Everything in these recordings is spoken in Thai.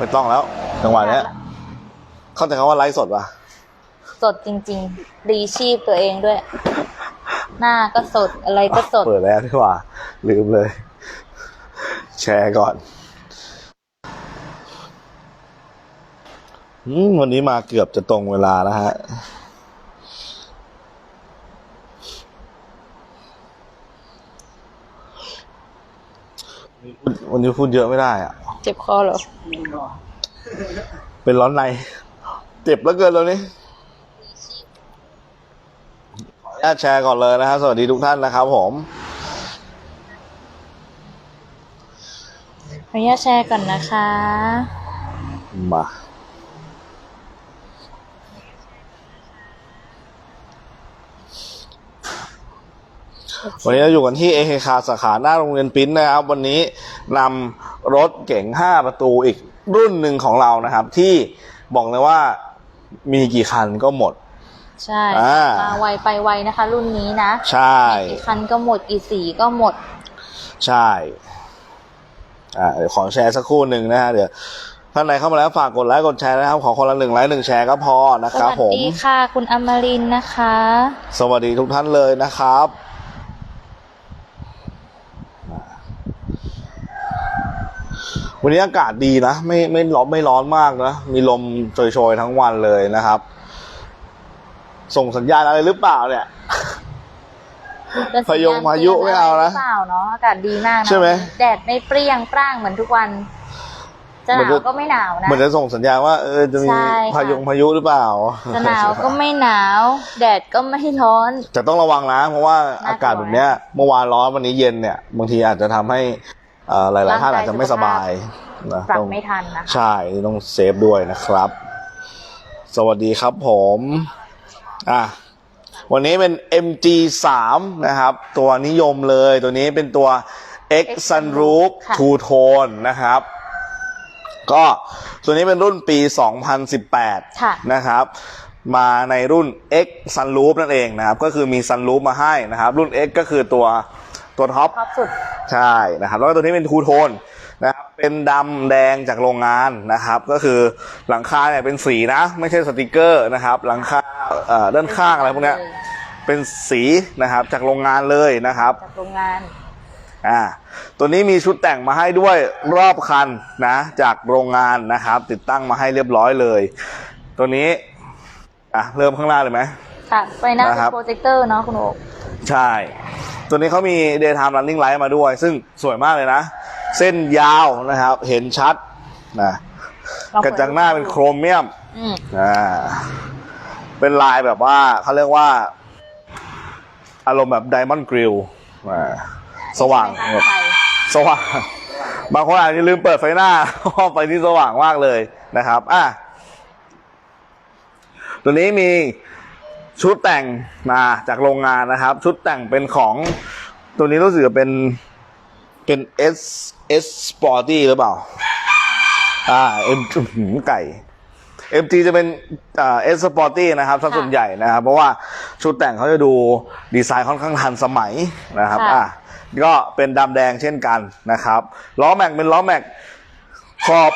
ไม่ต้องแล้วจังหวะเนี้ยเข้าใจคำว่าไลฟ์สดปะสดจริงๆรีชีพตัวเองด้วย หน้าก็สดอะไรก็สด เปิดแล้วที่ว่า ลืมเลย แชร์ก่อนอืมวันนี้มาเกือบจะตรงเวลาแล้วฮะวันนี้พูดเยอะไม่ได้อะ เจ็บคอเหรอ เป็นร้อนใน เจ็บแล้วเกินตอนนี้ขออนุญาตแชร์ก่อนเลยนะครับ สวัสดีทุกท่านนะครับผมขออนุญาตแชร์ก่อนนะคะ มาวันนี้เราอยู่กันที่เอเคคาสาขาหน้าโรงเรียนปิ้นนะครับ วันนี้นำ รถเก๋ง5 ประตูอีกรุ่นหนึ่งของเรานะครับ ที่บอกเลยว่ามีกี่คันก็หมด ใช่อ่า มาไวไปไวนะคะ รุ่นนี้นะใช่ กี่คันก็หมดกี่สีก็หมด ใช่ อ่าเดี๋ยวขอแชร์สักครู่หนึ่งนะฮะเดี๋ยวท่านไหนเข้ามาแล้วฝากกดไลค์กดแชร์นะครับ ขอคนละหนึ่งไลค์หนึ่งแชร์ก็พอนะสครับวัสผม ดีค่ะ คุณอมรินทร์นะคะ สวัสดีทุกท่านเลยนะครับ วันนี้อากาศดีนะ ไม่ไม่ร้อนไม่ร้อนมากนะ มีลมโชยๆทั้งวันเลยนะครับ ส่งสัญญาณอะไรหรือเปล่าเนี่ยเป็นพายงพายุไม่เอานะหรือเปล่าเนาะอากาศดีมากนะใช่ไหมแดดไม่เปรี้ยงปร้างเหมือนทุกวันจะหเหมือนนาวจะก็ไม่หนาวนะเหมือนจะส่งสัญญาณว่าเออจะมีใช่ค่ะพายงพายุหรือเปล่าจะหนาวก็ไม่หนาว แดดก็ไม่ร้อนแต่ต้องระวังนะ เพราะว่าน่ากลัวอากาศแบบเนี้ย เมื่อวานร้อนวันนี้เย็นเนี่ย บางทีอาจจะทำให้เอ่อ หลายๆท่านอาจจะไม่สบายนะปรับต้องไม่ทันนะคะใช่ต้องเซฟด้วยนะครับ สวัสดีครับผมอะวันนี้เป็น MG3 นะครับ ตัวนิยมเลยตัวนี้เป็นตัว X Sunroof ค่ะ Two Tone นะครับ ก็ตัวนี้เป็นรุ่นปี 2018ค่ะนะครับ มาในรุ่น X Sunroof นั่นเองนะครับ ก็คือมี Sunroof มาให้นะครับ รุ่น X ก็คือตัว ตัวท็อปท็อปสุด ใช่นะครับ แล้วก็ตัวนี้เป็นทูโทนนะครับเป็นดำแดงจากโรงงานนะครับ ก็คือหลังคาเนี่ยเป็นสีนะ ไม่ใช่สติกเกอร์นะครับ หลังคาเอ่อด้านข้างอะไรพวกเนี้ยเป็นสีนะครับจากโรงงานเลยนะครับจากโรงงานอ่าตัวนี้มีชุดแต่งมาให้ด้วยรอบคันนะจากโรงงานนะครับ ติดตั้งมาให้เรียบร้อยเลย ตัวนี้อะเริ่มข้างหน้าเลยไหมค่ะไฟหน้านะคเป็รันบโปรเจคเตอร์เนาะคุณโอ๊คใช่ ตัวนี้เขามี daytime running light มาด้วย ซึ่งสวยมากเลยนะ เส้นยาวนะครับ เห็นชัดนะเรากระจังหน้าเป็นโครเมียมอืมอ่าเป็นลายแบบว่าเขาเรียกว่า อารมณ์แบบไดมอนด์กริลสว่างไม่แบบตั้งใจสว่าง บางคนอาจจะลืมเปิดไฟหน้าเพราะว่าไฟที่สว่างมากเลยนะครับ อะตัวนี้มี ชุดแต่งมาจากโรงงานนะครับ ชุดแต่งเป็นของตัวนี้รู้สึกจะเป็นเป็น S S Sporty หรือเปล่า อ่า M อื้อหือไก่ MG จะเป็นอ่า S Sporty นะครับสัดส่วนใหญ่นะครับ เพราะว่าชุดแต่งเขาจะดูดีไซน์ค่อนข้างทันสมัยนะครับอะก็เป็นดำแดงเช่นกันนะครับล้อแม็กเป็นล้อแม็กขอบ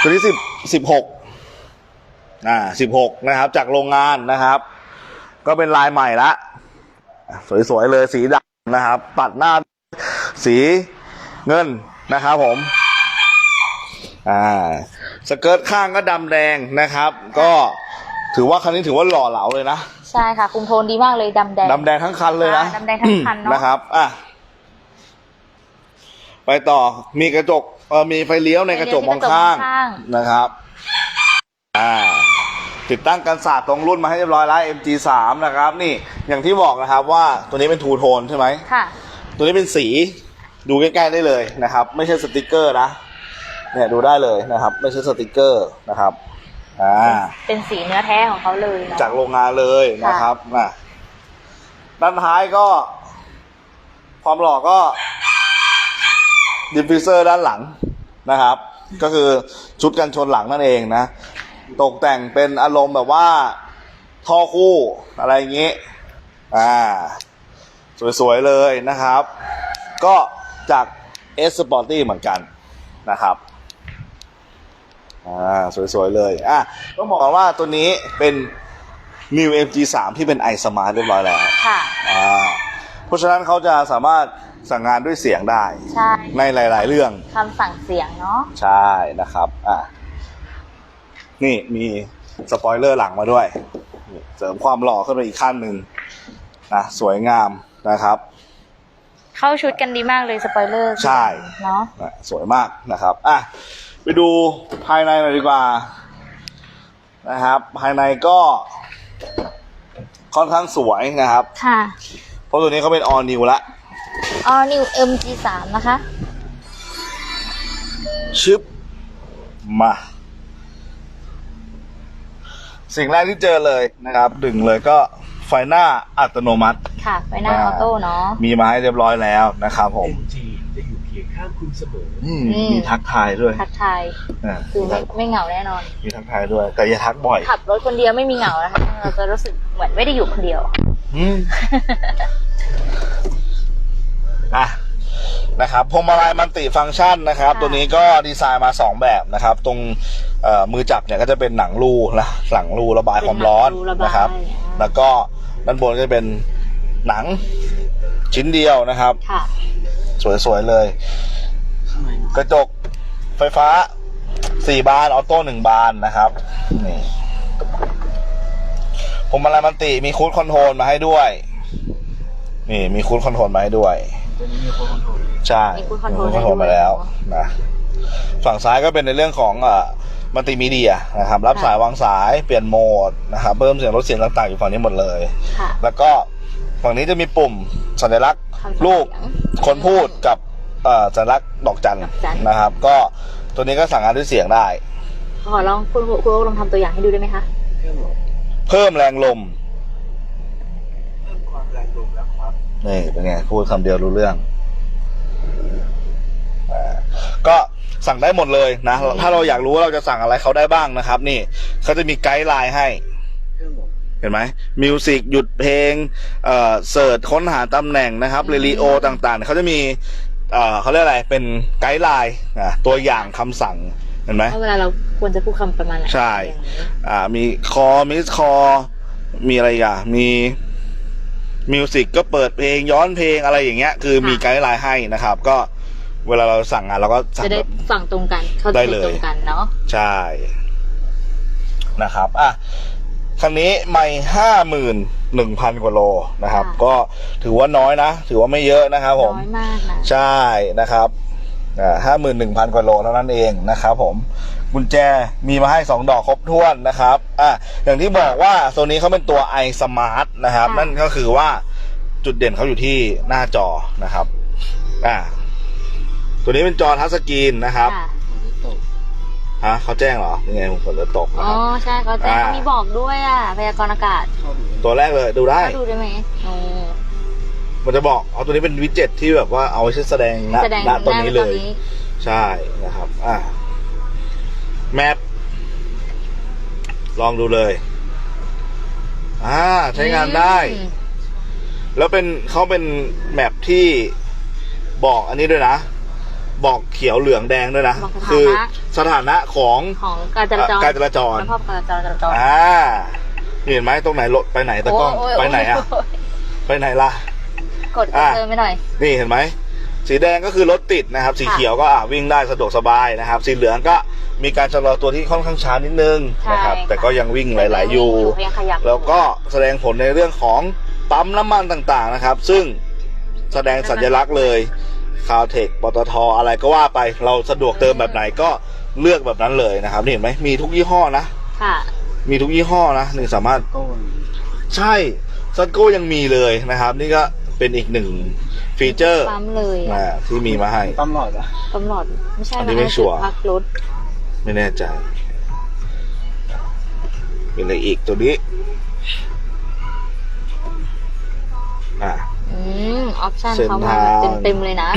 ตัวที่สิบสิบหกอ่าสิบหกนะครับ จากโรงงานนะครับ ก็เป็นลายใหม่ละ สวยๆเลยสีดำนะครับปัดหน้าสีเงินนะครับผม อ่า สเกิร์ตข้างก็ดำแดงนะครับ ก็ถือว่าคันนี้ถือว่าหล่อเหลาเลยนะ ใช่ค่ะ คุมโทนดีมากเลยดำแดงดำแดงทั้งคันเลยนะอ่าดำแดงทั้งคันเนอะนะครับ อะ ไปต่อ มีกระจก เออมีไฟเลี้ยวในกระจกมองข้างไฟเลี้ยวที่กระจกมองข้างนะครับ อ่า ติดตั้งกันศาสตร์ตรงรุ่นมาให้เรียบร้อยแล้ว MG3 นะครับนี่อย่างที่บอกนะครับว่าตัวนี้เป็นทูโทนใช่ไหมค่ะ ตัวนี้เป็นสีดูใกล้ๆได้เลยนะครับ ไม่ใช่สติกเกอร์นะเนี่ยดูได้เลยนะครับ ไม่ใช่สติกเกอร์นะครับอ่าเป็นสีเนื้อแท้ของเขาเลยเนาะจากโรงงานเลยนะครับนะด้านท้ายก็ ความหล่อก็ดิฟฟิวเซอร์ด้านหลังนะครับ ก็คือชุดกันชนหลังนั่นเองนะ ตกแต่งเป็นอารมณ์แบบว่าท่อคู่อะไรอย่างนี้ อ่า สวยๆเลยนะครับ ก็จาก S Sporty เหมือนกันนะครับ อ่า สวยๆเลย อะ ต้องบอกก่อนว่าตัวนี้เป็น New MG3 ที่เป็น i Smart เรียบร้อยแล้ว ค่ะ อ่า เพราะฉะนั้นเขาจะสามารถสั่งงานด้วยเสียงได้ ใช่ ในหลาย ๆ เรื่อง คำสั่งเสียงเนาะ ใช่นะครับ อะ นี่มีสปอยเลอร์หลังมาด้วยนี่เสริมความหล่อขึ้นไปอีกขั้นหนึ่งนะสวยงามนะครับ เข้าชุดกันดีมากเลยสปอยเลอร์ใช่เนาะนะสวยมากนะครับอะไปดูภายในหน่อยดีกว่านะครับ ภายในก็ค่อนข้างสวยนะครับ ค่ะ เพราะตัวนี้เขาเป็น all new ละ All New MG3 นะคะ ชึบมา สิ่งแรกที่เจอเลยนะครับ ดึงเลยก็ไฟหน้าอัตโนมัติ ค่ะ ไฟหน้าออโต้เนาะ มีมาให้เรียบร้อยแล้วนะครับผม MG จะอยู่เคียงข้างคุณเสมอ อืมอืม มีทักทายด้วยทักทายอ่าคือไม่ไม่เหงาแน่นอน มีทักทายด้วย แต่อย่าทักบ่อย ขับรถคนเดียวไม่มีเหงานะคะเราจะรู้สึกเหมือนไม่ได้อยู่คนเดียว อืม อะ นะครับพวงมาลัยมันติฟังก์ชันนะครับค่ะตัวนี้ก็ดีไซน์มาสองแบบนะครับ ตรงเอ่อมือจับเนี่ยก็จะเป็นหนังรูนะหลังรูระบายความร้อนเป็นหนังรูระบายนะครับอ่าแล้วก็ด้านบนก็จะเป็นหนังชิ้นเดียวนะครับค่ะสวยๆเลย กระจกไฟฟ้าสี่บานออโต้หนึ่งบานนะครับนี่ผมมาลายมันติมีคูดคอนโทรลมาให้ด้วย นี่มีคูดคอนโทรลมาให้ด้วย ตัวนี้มีโคคอนโทรลใช่มี cruise control มี cruise control ให้ด้วย มาแล้วนะฝั่งซ้ายก็เป็นในเรื่องของเอ่อมัลติมีเดียนะครับ รับค่ะสายวางสายเปลี่ยนโหมดนะครับเพิ่มเสียงลดเสียงต่างๆอยู่ฝั่งนี้หมดเลย ค่ะ แล้วก็ฝั่งนี้จะมีปุ่มสัญลักษณ์คำสั่งรูปเสียงคนพูดกับเอ่อสัญลักษณ์ดอกจันดอกจัน นะครับ ก็ตัวนี้ก็สั่งงานด้วยเสียงได้ ขอลองคุณคุณคุณโอ๊คลองทำตัวอย่างให้ดูได้ไหมคะเครื่องหลบเพิ่มแรงลม เพิ่มความแรงลมแล้วครับ นี่เป็นไงพูดคำเดียวรู้เรื่องอ่าก็สั่งได้หมดเลยนะ ถ้าเราอยากรู้ว่าเราจะสั่งอะไรเขาได้บ้างนะครับ นี่เขาจะมีไกด์ไลน์ให้เครื่องหลบเห็นไหมมิวสิกหยุดเพลงเอ่อเสิร์ชค้นหาตำแหน่งนะครับเรลิโอต่างๆเขาจะมีเอ่อเขาเรียกอะไรเป็นไกด์ไลน์อะตัวอย่างคำสั่งเห็นไหม ว่าเวลาเราควรจะพูดคำประมาณไหนใช่ อย่างนี้อ่ามีคอมิสคอมีอะไรอีกอะมี มิวสิกก็เปิดเพลงย้อนเพลงอะไรอย่างเงี้ย คือมีไกด์ไลน์ให้นะครับ ก็เวลาเราสั่งงานเราก็สั่งจะได้แบบ ฝั่งตรงกันเข้าใจได้เลย ตรงกันเนาะใช่นะครับอะคันนี้ไม่ห้าหมื่นหนึ่งพันกว่าโลนะครับค่ะก็ถือว่าน้อยนะ ถือว่าไม่เยอะนะครับผม น้อยมากนะ ใช่นะครับอ่าห้าหมื่นหนึ่งพันกว่าโลเท่านั้นเองนะครับผม กุญแจมีมาให้สองดอกครบถ้วนนะครับ อะอย่างที่บอกว่าโซนนี้เขาเป็นตัว i Smart นะครับค่ะนั่นก็คือว่าจุดเด่นเขาอยู่ที่หน้าจอนะครับ อ่าตัวนี้เป็นจอทัชสกรีนนะครับค่ะมันจะตกฮะเขาแจ้งเหรอยังไงผมฝนจะตกนะอ๋อ ครับ ใช่เขาแจ้งอ่า เขามีบอกด้วยอะพยากรณ์อากาศเข้าดูตัวแรกเลยดูได้ เขาดูได้ไหมโอ้ มันจะบอกเอาตัวนี้เป็นวิดเจ็ตที่แบบว่าเอาไว้ใช้แสดงณแสดงณตรงนี้เลยหาตอนนี้ใช่นะครับ อ่า แมปลองดูเลย อ่า ใช้งานได้ อืมแล้วเป็นเขาเป็นแมปที่บอกอันนี้ด้วยนะ บอกเขียวเหลืองแดงด้วยนะ บอกสถานะ คือสถานะของของการจราจรการจราจรสภาพการจราจรอ่านี่เห็นไหมตรงไหนรถไปไหนตะกล้องโยไปไหนอะโยไปไหนล่ะ กดอะ เติมไปหน่อย นี่เห็นไหม สีแดงก็คือรถติดนะครับ สีค่ะเขียวก็อะวิ่งได้สะดวกสบายนะครับ สีเหลืองก็มีการชะลอตัวที่ค่อนข้างช้านิดนึงใช่นะครับ ค่ะแต่ก็ยังวิ่งไหลๆอยู่ ยังขยับแล้วก็แสดงผลในเรื่องของปั๊มน้ำมันต่าง ๆ นะครับ ซึ่งแสดงสัญลักษณ์เลยคาวเทคปตทอะไรก็ว่าไป เราสะดวกเติมแบบไหนก็เลือกแบบนั้นเลยนะครับนี่เห็นไหมมีทุกยี่ห้อนะ ค่ะ มีทุกยี่ห้อนะนี่สามารถโก้นใช่ซันโก้ยังมีเลยนะครับ นี่ก็ เป็นอีกหนึ่งฟีเจอร์ปั๊มเลยอ่าที่มีมาให้ตำหลอดอะกำหนดไม่ใช่อันนี้นะไม่ชัวร์จุดพักรถไม่แน่ใจ เป็นอะไรอีกตัวนี้ อ่า อืมออปชั่นเส้นเขามาทาง เต็มๆเลยนะ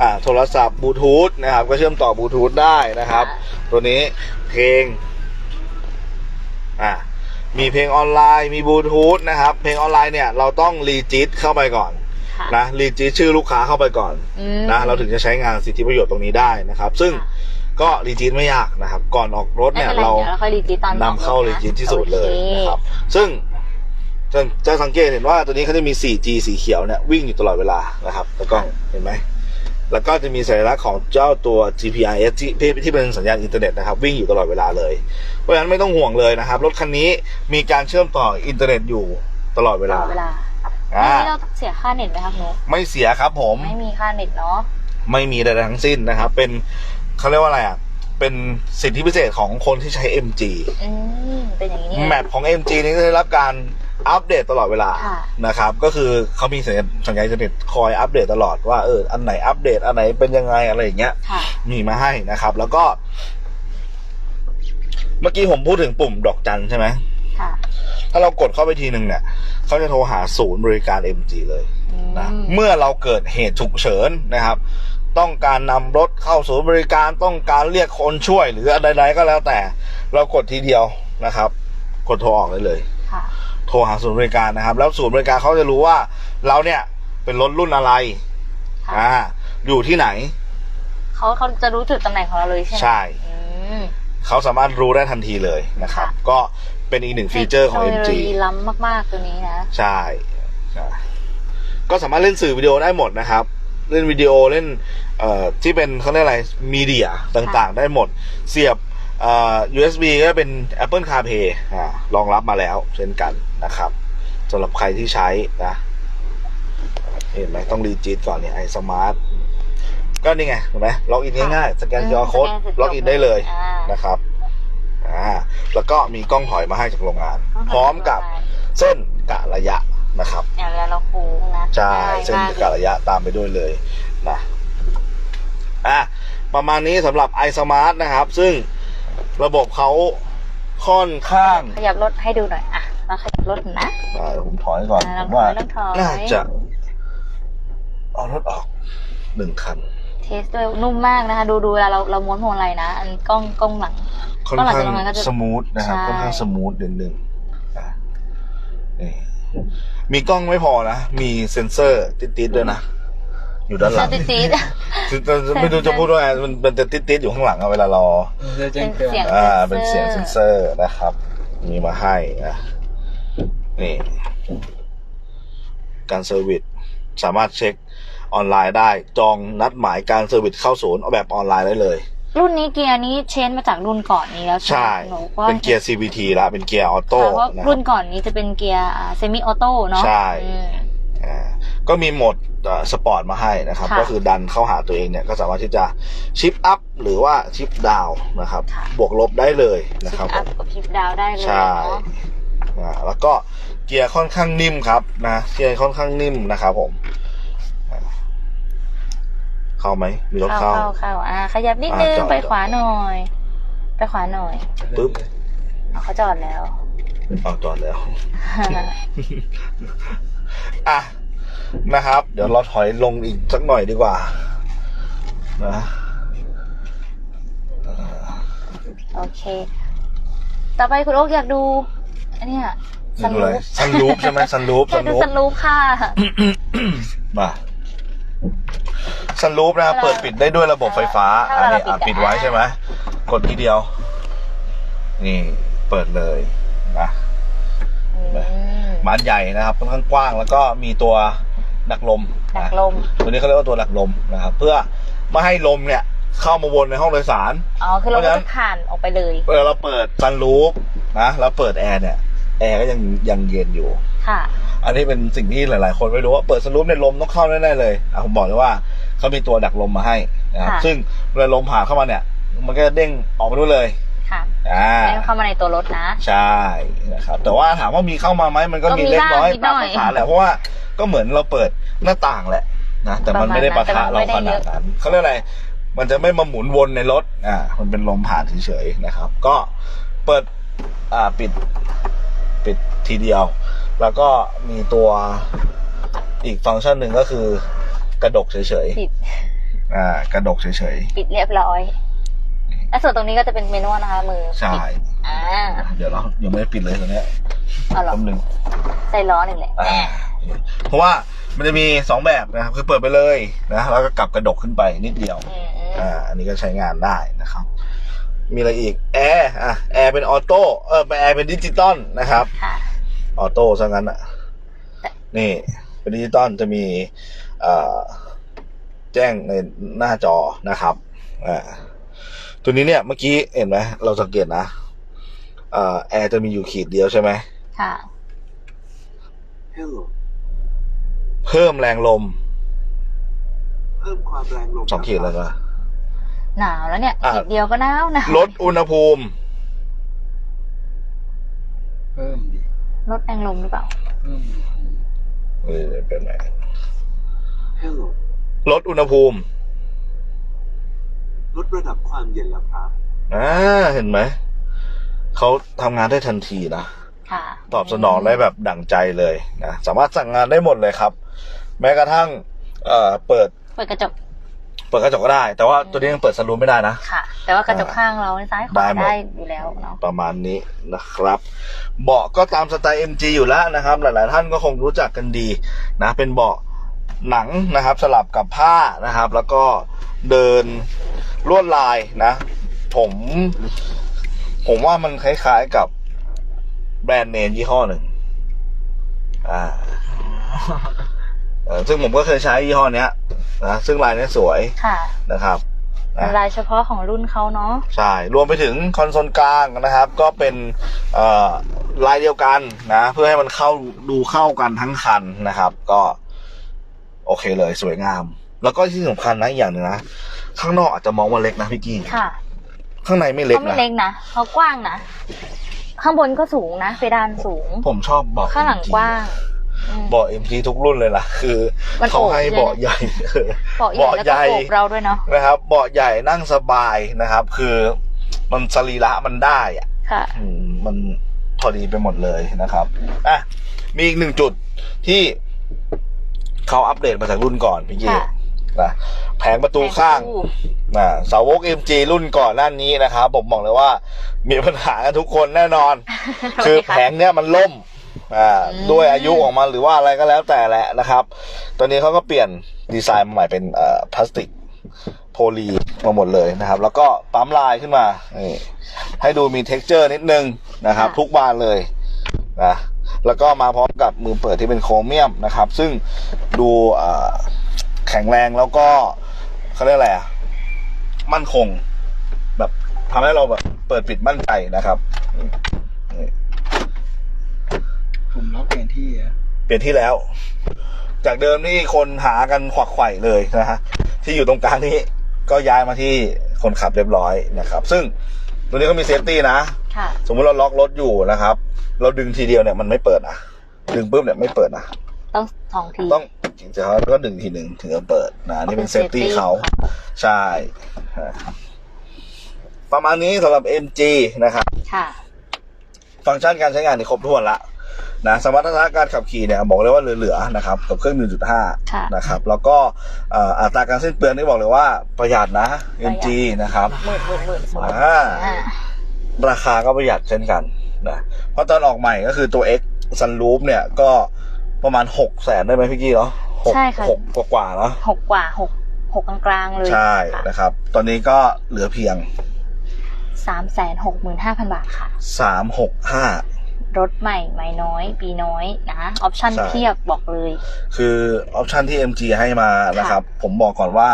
อ่าโทรศัพท์บลูทูธนะครับ ก็เชื่อมต่อบลูทูธได้นะครับ ค่ะ ตัวนี้เพลงอ่า มีเพลงออนไลน์มีบลูทูธนะครับ เพลงออนไลน์เนี่ยเราต้องรีจิตเข้าไปก่อนค่ะนะรีจิตชื่อลูกค้าเข้าไปก่อนอืม นะเราถึงจะใช้งานสิทธิประโยชน์ตรงนี้ได้นะครับ ซึ่งค่ะ ก็รีจีตไม่ยากนะครับ ก่อนออกรถไม่เนี่ยเป็นไรเรา เดี๋ยวเราค่อยรีจีตตอนนำเข้าออกรีถนะจีตที่สุดเลยโอคนะครับ ซึ่งจะจะสังเกตเห็นว่าตัวนี้เขาจะมี 4G สีเขียวเนี่ยวิ่งอยู่ตลอดเวลานะครับแล้วก็เห็นไหม แล้วก็จะมีสัญลักษณ์ของเจ้าตัว GPRS ที่ที่ที่เป็นสัญญาณอินเทอร์เน็ตนะครับวิ่งอยู่ตลอดเวลาเลย เพราะฉะนั้นไม่ต้องห่วงเลยนะครับ รถคันนี้มีการเชื่อมต่ออินเทอร์เน็ตอยู่ตลอดเวตลาลอดเวลาอ่านี่เราเสียค่าเน็ตไหมครับหนูไม่เสียครับผม ไม่มีค่าเน็ตเนาะไม่มีใดๆทั้งสิ้นนะครับ เป็นเขาเรียกว่าอะไรอะเป็นสิทธิพิเศษของคนที่ใช้ MG อืมเป็นอย่างนี้นี่เองแมปของ MG นี้ได้รับการ อัปเดตตลอดเวลาค่ะ นะครับ ก็คือเขามีสัญญาณสัญญาณอินเทอร์เน็ตคอยอัปเดตตลอดว่าเอออันไหนอัปเดตอันไหนเป็นยังไงอะไรอย่างเงี้ย ค่ะ มีมาให้นะครับ แล้วก็ เมื่อกี้ผมพูดถึงปุ่มดอกจันใช่ไหมค่ะถ้าเรากดเข้าไปทีหนึ่งเนี่ยเขาจะโทรหาศูนย์บริการ MG เลยอืมนะเมื่อเราเกิดเหตุฉุกเฉินนะครับ ต้องการนำรถเข้าศูนย์บริการต้องการเรียกคนช่วยหรืออะไรๆก็แล้วแต่ เรากดทีเดียวนะครับ กดโทรออกได้เลย ค่ะ โทรหาศูนย์บริการนะครับ แล้วศูนย์บริการเขาจะรู้ว่าเราเนี่ยเป็นรถรุ่นอะไรค่ะอ่าอยู่ที่ไหน เขาเขาจะรู้จุดตำแหน่งของเราเลยใช่ไหมใช่ อืมเขาสามารถรู้ได้ทันทีเลยนะครับค่ะก็เป็นอีกหนึ่งฟีเจอร์ของเทคโน MG โลยีล้ำมากๆตัวนี้นะ ใช่ใช่ก็สามารถเล่นสื่อวิดีโอได้หมดนะครับ เล่นวิดีโอเล่นเอ่อที่เป็นเขาเรียกอะไรมีเดียต่างๆ ได้หมด เสียบเอ่อ USB ก็เป็น Apple CarPlay อ่ารองรับมาแล้วเช่นกันนะครับสำหรับใครที่ใช้นะ เห็นไหมต้องรีจิตก่อนเนี่ยไอสมาร์ทก็นี่ไงเห็นไหมล็อกอินง่ายๆสแกนอืม QR code สแกนเสร็จล็อกอินได้เลยอ่านนะครับอ่าแล้วก็มีกล้องถอยมาให้จากโรงงานต้องพร้อมกับเส้นกะระยะนะครับอย่างเวลาเราโค้งนะใช่ง่ายเส้นมากกะระยะตามไปด้วยเลยนะอะประมาณนี้สำหรับ iSmart นะครับ ซึ่ง ระบบเขาค่อนข้างขยับรถให้ดูหน่อยอะเราขยับรถนะอ่าเดี๋ยวผมถอยก่อนอ่าผมว่าลองถอยลองถอยน่าจะ เอารถออกหนึ่งคัน เทสด้วยนุ่มมากนะคะ ดูดูเวลาเราเราม้วนพวงมาลัยนะ อันกล้องกล้องหลัง ค่อนก็หลังข้าจากงนั้นก็จะสมูทนะครับใช่ ค่อนข้างสมูทเด่นหนึ่งอะนี่มีกล้องไม่พอนะ มีเซ็นเซอร์ติดๆด้วยนะ อยู่ด้านหลังติดติดคือไม่รู้จะพูดว่าไงมันมันจะติดๆอยู่ข้างหลังอะเวลาเรามันจะแจ้งเตือนเป็นเสียงอ่าเป็นเสียงเซ็นเซอร์นะครับ มีมาให้นะนี่ การเซอร์วิสสามารถเช็คออนไลน์ได้ จองนัดหมายการเซอร์วิสเข้าศูนย์เอาแบบออนไลน์ได้เลย รุ่นนี้เกียร์นี้เชนมาจากรุ่นก่อนนี้แล้วใช่ใช่ไหมหนูว่าเป็นเกียร์ CVT ละเป็นเกียร์ออโต้ค่ะเพราะนะครุ่รับนก่อนนี้จะเป็นเกียร์เซมิออโต้เนาะใช่ อืมอ่าก็มีโหมดสปอร์ตมาให้นะครับ ค่ะ ก็คือดันเข้าหาตัวเองเนี่ยก็สามารถที่จะชิปอัพหรือว่าชิปดาวนะครับค่ะบวกลบได้เลยนะชิครับปผอัพม กับชิปดาวได้เลยใช่เนาะอ่าแล้วก็เกียร์ค่อนข้างนิ่มครับนะเกียร์ค่อนข้างนิ่มนะครับผมอ่าเข้าไหมมีรถเข้า เข้าเข้าเข้าอ่าขยับนิดอ่านึงจอด ไปขวาหน่อย ไปขวาหน่อยปึ๊บ เอาเขาจอดแล้ว เอาจอดแล้ว อะนะครับ เดี๋ยวเราถอยลงอีกสักหน่อยดีกว่า นะโอเค ต่อไปคุณโอ๊กอยากดู อันเนี้ยสนี่ดูลูอะไรปซันรูปใช่ไหมซันรูปอยาซักนดูรูปสลูปค่ะมาซันรูปนะครับถ้าเราเปิดปิดได้ด้วยระบบไฟฟ้าถ้าอันเรานี้อะปิปิดดอะไว้ใช่ไหมกดทีเดียว นี่เปิดเลยนะอื มบานใหญ่นะครับค่อนข้างกว้างแล้วก็มีตัวดักลมดักนะลม ตัวนี้เขาเรียกว่าตัวดักลมนะครับ เพื่อไม่ให้ลมเนี่ยเข้ามาวนในห้องโดยสาร อ๋อ คือเราเพราะฉะนั้นก็จะผ่านออกไปเลยเวลาเราเปิดซันรูฟนะเราเปิดแอร์เนี่ยแอร์ก็ยังยังเย็นอยู่ ค่ะ อันนี้เป็นสิ่งที่หลาย ๆ คนไม่รู้ว่าเปิดสลูปเนี่ยลมต้องเข้าแน่ๆเลยอะผมบอกเลยว่าเขามีตัวดักลมมาให้นะครับค่ะซึ่งเวลาลมผ่านเข้ามาเนี่ย มันก็จะเด้งออกมาด้วยเลย ค่ะอ่าไม่เข้ามาในตัวรถนะ ใช่นะครับแต่ว่าถามว่ามีเข้ามาไหมมันก็ก็มีมีเล็กน้อยบ้างนิดหน่อยตามภาษาแหละเพราะว่าก็เหมือนเราเปิดหน้าต่างแหละนะแต่มันไม่ได้ปประระมาทะณนั้นเราแต่ขมันไม่ได้นาดนั้นเขาเรียกอะไร มันจะไม่มาหมุนวนในรถอ่ามันเป็นลมผ่านเฉยๆนะครับ ก็เปิดอ่าปิดปิดทีเดียว แล้วก็มีตัวอีกฟังก์ชันหนึ่งก็คือกระดกเฉยปิดๆอ่ากระดกเฉยปิดเรียบร้อย และส่วนตรงนี้ก็จะเป็นเมนูนะคะ มือๆใช่ปิดอ่าเดี๋ยวเรายังไม่ได้ปิดเลยตอนเนี้ยเอาเหรอแป๊บนึงใส่ล้อหนึ่งแหละอ่าเพราะว่ามันจะมีสองแบบนะครับคือเปิดไปเลยนะแล้วก็กลับกระดกขึ้นไปนิดเดียวอืมอ่าอันนี้ก็ใช้งานได้นะครับ มีอะไรอีกแอร์อะแอร์เป็นออโต้เออเป็นแอร์เป็นดิจิตอลนะครับค่ะออโต้ซะงั้นอะนี่เป็นดิจิตอลจะมีเอ่อแจ้งในหน้าจอนะครับอ่า ตัวนี้เนี่ยเมื่อกี้เห็นไหมเราสังเกตนะเอ่อแอร์จะมีอยู่ขีดเดียวใช่ไหมค่ะ Hello เพิ่มแรงลม เพิ่มความแรงลมสองขีดเลยนะหนาวแล้วเนี่ยอะขีดเดียวก็หนาวหนาวลดอุณหภูมิ เพิ่มดิลดแรงลมหรือเปล่าเพิ่มเออเป็นไง Hello ลดอุณหภูมิ ลดระดับความเย็นแล้วครับอ่าเห็นไหม เขาทำงานได้ทันทีนะ ค่ะตอบสนองได้แบบดั่งใจเลยนะ สามารถสั่งงานได้หมดเลยครับ แม้กระทั่งเอ่อเปิดเปิดกระจก เปิดกระจกก็ได้ แต่ว่าตัวนี้ยังเปิดสลูมไม่ได้นะ ค่ะ แต่ว่ากระจกข้างเราในซ้ายขได้วาหมด ได้อยู่แล้วเนาะประมาณนี้นะครับ เบาะก็ตามสไตล์ MG อยู่แล้วนะครับ หลาย ๆ ท่านก็คงรู้จักกันดีนะ เป็นเบาะหนังนะครับ สลับกับผ้านะครับ แล้วก็เดิน ลวดลายนะ ผม ผมว่ามันคล้ายๆกับแบรนด์เนมยี่ห้อหนึ่ง อ่าเออซึ่งผมก็เคยใช้ยี่ห้อเนี้ยนะซึ่งลายเนี้ยสวยค่ะ นะครับเป็นลายเฉพาะของรุ่นเขาเนาะใช่ รวมไปถึงคอนโซลกลางนะครับ ก็เป็นเอ่อลายเดียวกันนะ เพื่อให้มันเข้าดูเข้ากันทั้งคันนะครับ ก็ โอเคเลยสวยงาม แล้วก็ที่สำคัญนะอีกอย่างหนึ่งนะ ข้างนอกอาจจะมองว่าเล็กนะพี่กี้ค่ะข้างในไม่เล็กเขาไม่นะเล็กนะเขากว้างนะ ข้างบนก็สูงนะเพดานสูง ผมชอบเบาะ ข้างหลัง MG กว้างอืม เบาะ MG ทุกรุ่นเลยล่ะ คือมันเขาให้โอบใหญ่ เบาะใหญ่เบาะใหญ่แล้วก็โอบเราด้วยเนาะนะครับเบาะใหญ่นั่งสบายนะครับ คือมันสรีระมันได้อะค่ะ อืมมันพอดีไปหมดเลยนะครับอะมีอีกหนึ่งจุดที่เขาอัปเดตมาจากรุ่นก่อนพี่เย่ค่ะ นะแผงประตูข้างแผประตูนะสาวก MG รุ่นก่อนหน้านี้นะครับผมบอกเลยว่า มีปัญหากันทุกคนแน่นอน คือทำไมะแผงเนี้ยมันล่มอ่าอืมด้วยอายุของมันหรือว่าอะไรก็แล้วแต่แหละนะครับ ตอนนี้เขาก็เปลี่ยนดีไซน์มาใหม่เป็นเอ่อพลาสติกโพลีมาหมดเลยนะครับ แล้วก็ปั๊มลายขึ้นมานี่ให้ดูมี t e x t อร์นิดนึงนะครับ ทุกบานเลยนะแล้วก็มาพร้อมกับมือเปิดที่เป็นโครเมียมนะครับ ซึ่งดูเอ่อ แข็งแรงแล้วก็เขาเรียกอะไรอะมั่นคง แบบทำให้เราแบบเปิดปิดมั่นใจนะครับนี่ผมล็อกเปลี่ยนที่อะเปลี่ยนที่แล้ว จากเดิมที่คนหากันขวักไขว่เลยนะฮะที่อยู่ตรงกลางนี้ก็ย้ายมาที่คนขับเรียบร้อยนะครับ ซึ่งตัวนี้ก็มีเซฟตี้นะค่ะสมมุติเราล็อกรถอยู่นะครับ เราดึงทีเดียวเนี่ยมันไม่เปิดนะดึงปุ๊บเนี่ยไม่เปิดนะต้องสองทีต้อง จริงๆเขาก็ดึงทีหนึ่งถึงจะเปิดนะนี่เป็นเซฟตี้เขาใช่ ประมาณนี้สำหรับ MG นะครับค่ะฟังก์ชันการใช้งานนี่ครบถ้วนละนะสมรรถนะการขับขี่เนี่ยบอกเลยว่าเหลือๆนะครับกับเครื่องค่ะ1.5 นะครับ แล้วก็เอ่ออัตราการสิ้นเปลืองนี่บอกเลยว่าประหยัดนะ MG นะครับหมื่นหมื่นหมื่นสองอ่าอ่าราคาก็ประหยัดเช่นกันนะเพราะตอนออกใหม่ก็คือตัว X Sunroof เนี่ยก็ประมาณ6แสนได้ไหมพี่กี้เนาะ หกใช่ค่ะ หกกว่าๆเนาะหกกว่าหกหกกลางๆเลยใช่ค่ะนะครับ ตอนนี้ก็เหลือเพียงสามแสนหกหมื่นห้าพันบาทค่ะ365รถใหม่ไม่น้อย ปีน้อยนะ ออปชั่นใช่เพียบบอกเลย คือออปชันที่ MG ให้มานะครับ ผมบอกก่อนว่า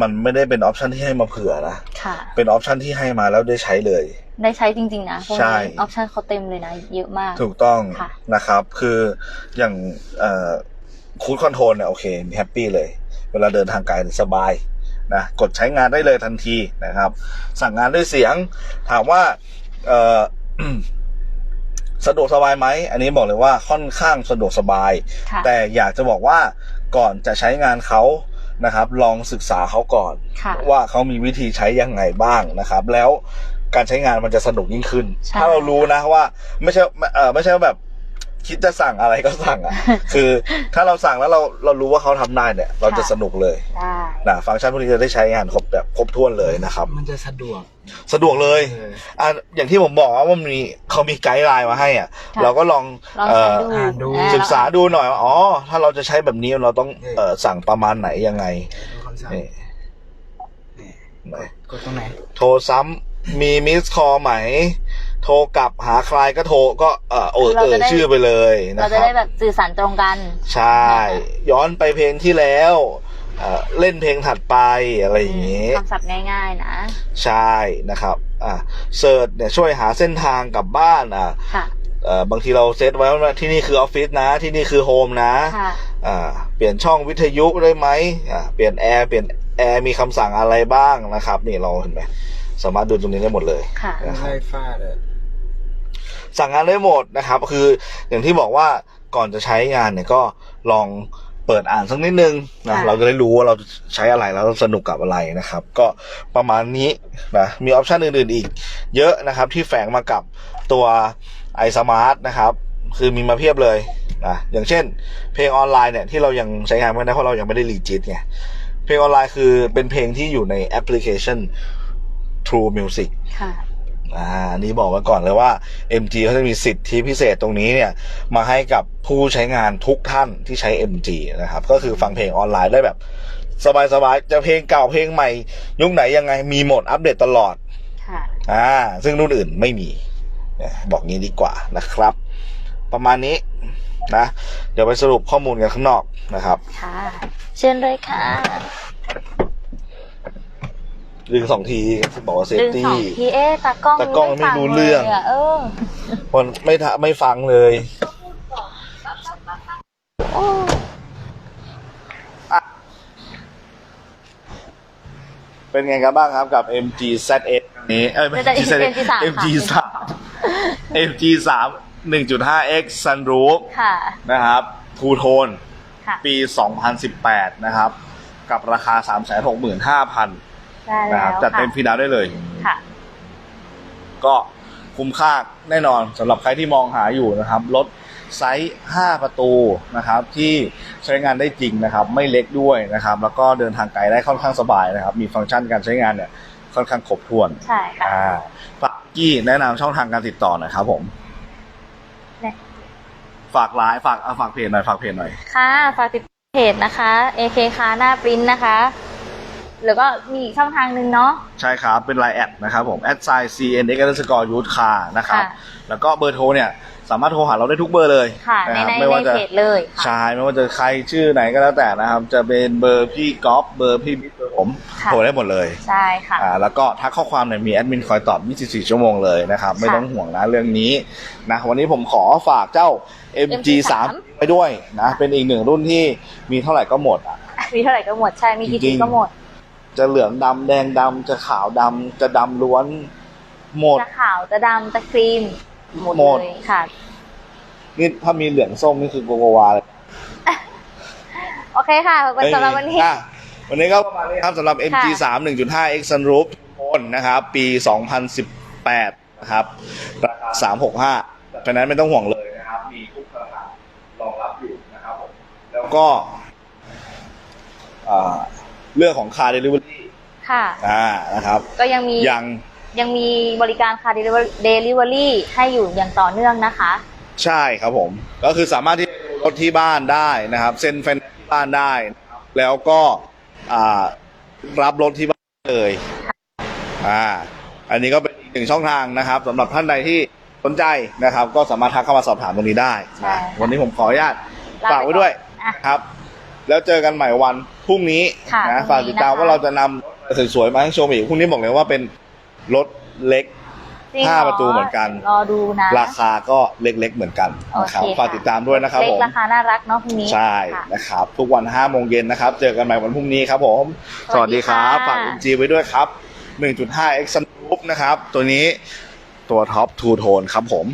มันไม่ได้เป็นออปชันที่ให้มาเผื่อนะ ค่ะ เป็นออปชันที่ให้มาแล้วได้ใช้เลย ได้ใช้จริง ๆ นะพวกใช่ นี้ออปชั่นเขาเต็มเลยนะ เยอะมาก ถูกต้องค่ะ นะครับ คืออย่างเอ่อ คูดคอนโทรลเนี่ยโอเคแฮปปี้เลย เวลาเดินทางไกลเนี่ยสบายนะกดใช้งานได้เลยทันทีนะครับ สั่งงานด้วยเสียง ถามว่าเอ่อสะดวกสบายไหม อันนี้บอกเลยว่าค่อนข้างสะดวกสบายค่ะแต่อยากจะบอกว่าก่อนจะใช้งานเขานะครับ ลองศึกษาเขาก่อนค่ะว่าเขามีวิธีใช้ยังไงบ้างนะครับ แล้วการใช้งานมันจะสนุกยิ่งขึ้นใช่ถ้าเรารู้นะว่าไม่ใช่เออไม่ใช่ว่าแบบ คิดจะสั่งอะไรก็สั่งอะ คือถ้าเราสั่งแล้วเราเรารู้ว่าเขาทำได้เนี่ย เราจะสนุกเลยได้นะฟังก์ชันพวกนี้จะได้ใช้งานครบแบบครบถ้วนเลยนะครับ มันจะสะดวก สะดวกเลยเอออะอย่างที่ผมบอกว่ามันมีเขามีไกด์ไลน์มาให้อะค่ะเราก็ลองลองเอ่ใช้อดูอ่านดูอ่ศึกษาดูหน่อยว่าอ๋อถ้าเราจะใช้แบบนี้เราต้องเออเอ่อสั่งประมาณไหนยังไงดูคำสั่งนี่นี่ไหนกดตรงไหน โทรซ้ำมีมิสคอลไหม โทรกลับหาใครก็โทรก็เออเออเราเอจะอได้ชื่อไปเลยนะเราคจะรับ ได้แบบสื่อสารตรงกัน ใช่ ย้อนไปเพลงที่แล้วเอ่อเล่นเพลงถัดไปอะไรอย่างนี้ คำศัพท์ง่าย ๆ นะ ใช่นะครับอ่าเซิร์ชเนี่ยช่วยหาเส้นทางกลับบ้านอ่าค่ะ เอ่อบางทีเราเซตไว้ว่าที่นี่คือออฟฟิศนะ ที่นี่คือโฮมนะค่ะ อ่าเปลี่ยนช่องวิทยุได้ไหมอ่าเปลี่ยนแอร์เปลี่ยนแอร์มีคำสั่งอะไรบ้างนะครับ นี่เราเห็นไหมสามารถดูตรงนี้ได้หมดเลย ค่ะนะครับไล่ฟาดเลย สั่งงานได้หมดนะครับ คืออย่างที่บอกว่าก่อนจะใช้งานเนี่ยก็ลองเปิดอ่านสักนิดนึงนะค่ะเราจะได้รู้ว่าเราใช้อะไรแล้วสนุกกับอะไรนะครับ ก็ประมาณนี้นะมีออปชันอื่นๆอีก เยอะนะครับที่แฝงมากับตัว iSmart นะครับ คือมีมาเพียบเลยนะอย่างเช่น เพลงออนไลน์เนี่ยที่เรายังใช้งานไม่ได้เพราะเรายังไม่ได้รีจิตไงเพลงออนไลน์คือเป็นเพลงที่อยู่ในแอปพลิเคชัน True Music ค่ะ อ่าอันนี้บอกไว้ก่อนเลยว่า MG เขาจะมีสิทธิพิเศษตรงนี้เนี่ย มาให้กับผู้ใช้งานทุกท่านที่ใช้ MG นะครับ ก็คือฟังเพลงออนไลน์ได้แบบ สบายๆ จะเพลงเก่าเพลงใหม่ ยุคไหนยังไงมีหมดอัปเดตตลอดค่ะอ่า ซึ่งรุ่นอื่นไม่มีเนี่ยบอกงี้ดีกว่านะครับ ประมาณนี้นะ เดี๋ยวไปสรุปข้อมูลกันข้างนอกนะครับ ค่ะ เชิญเลยค่ะ ดึงสองทีบอกว่าเซฟดึงสอตี้ งทีเอ๊ะตากล้องตากล้องไม่รู้เรื่อง ฟัลยะเออคนไม่ทะไม่ฟังเลยโอ้เป็นไงกันบ้างครับกับ MG ZS นี้เอ้ยไม่จะ MG ZS MG สาม MG สาม MG สามหนึ่งจุดห้า X Sunroof ค่ะนะครับทูโทน ค่ะ ปี 2018 นะครับ กับราคา 365,000 ได้นะแล้ครับวจัดค่ะเต็มฟรีดาวน์ได้เลย ค่ะ ก็คุ้มค่าแน่นอนสำหรับใครที่มองหาอยู่นะครับรถไซส์ 5 ประตูนะครับที่ใช้งานได้จริงนะครับ ไม่เล็กด้วยนะครับ แล้วก็เดินทางไกลได้ค่อนข้างสบายนะครับ มีฟังก์ชันการใช้งานเนี่ยค่อนข้างครบถ้วนใช่ค่ะอ่าฝากกี้แนะนำช่องทางการติดต่อหน่อยครับผมเนี่ยฝากไลน์ฝากเอาฝากเพจหน่อยฝากเพจหน่อย ค่ะ ฝากติดเพจนะคะ AK ค้าหน้าปริ้นนะคะ หรือก็มีอีกช่องทางหนึ่งเนาะ ใช่ครับ เป็นไลน์แอดนะครับผม a d s i cnx underscore youth car นะครับ ค่ะแล้วก็เบอร์โทรเนี่ย สามารถโทรหาเราได้ทุกเบอร์เลยค่ะในนะครับในไม่ในว่าจะเพจเลยค่ะ ใช่ไม่ว่าจะใครชื่อไหนก็แล้วแต่นะครับ จะเป็นเบอร์พี่ก๊อฟเบอร์พี่บิ๊กเบอร์ผมค่ะ โทรได้หมดเลยใช่ค่ะ อ่าแล้วก็ทักข้อความเนี่ยมีแอดมินคอยตอบ 24 ชั่วโมงเลยนะครับ ไม่ค่ะต้องห่วงนะเรื่องนี้นะวันนี้ผมขอฝากเจ้า MG3 ไปด้วยนะ เป็นอีกหนึ่งรุ่นที่มีเท่าไหร่ก็หมดอะมีเท่าไหร่ก็หมดใช่มีกี่จริทีงๆ ก็หมด จะเหลืองดำแดงดำจะขาวดำจะดำล้วน หมด จะขาวจะดำจะครีม หมดหมด เลยค่ะ นี่ถ้ามีเหลืองส้มนี่คือโกโกวาเลยโอเคค่ะเป็นสำหรับวันนี้ อะวันนี้ก็ประมาณนี้ครับสำหรับ MG3 1.5 X Sunroof โทนนะครับ ปี 2018 นะครับ ราคา 365เพราะฉะนั้นไม่ต้องห่วงเลยนะครับ มีทุกราคารองรับอยู่นะครับผมแล้วก็อ่า เรื่องของ Car Delivery ค่ะ อ่านะครับ ก็ยังมียังยังมีบริการค่ะ delivery ให้อยู่อย่างต่อเนื่องนะคะ ใช่ครับผม ก็คือสามารถที่รถที่บ้านได้นะครับ เซ็นไฟแนนซ์ที่บ้านได้นะครับแล้วก็อ่ารับรถที่บ้านเลยอ่าอันนี้ก็เป็นอีกหนึ่งช่องทางนะครับสำหรับท่านใดที่สนใจนะครับ ก็สามารถทักเข้ามาสอบถามตรงนี้ได้ใช่นะวันนี้ผมขออนุญาตลาไปฝากไว้ด้วยก่อนอะครับ แล้วเจอกันใหม่วัน พรุ่งนี้ค่ะนะพรุ่งนี้ฝากติดตามนะคะ ว่าเราจะนำรถสวยๆมาให้ชมอีกพรุ่งนี้บอกเลยว่าเป็นรถเล็กจริงห้าเอประตูเหมือนกัน รอดูนะ ราคาก็เล็กๆเหมือนกันนะครับโอเคฝากติดตามด้วยนะครับเล็ผกมราคาน่ารักเนาะพรุ่งนี้ใช่ค่ะ นะครับ ทุกวัน5โมงเย็นนะครับ เจอกันใหม่วันพรุ่งนี้ครับผมสวัสดีค่ะฝาก MG ไว้ด้วยครับ 1.5 X Sunroof นะครับ ตัวนี้ตัวท็อปทูโทนครับผม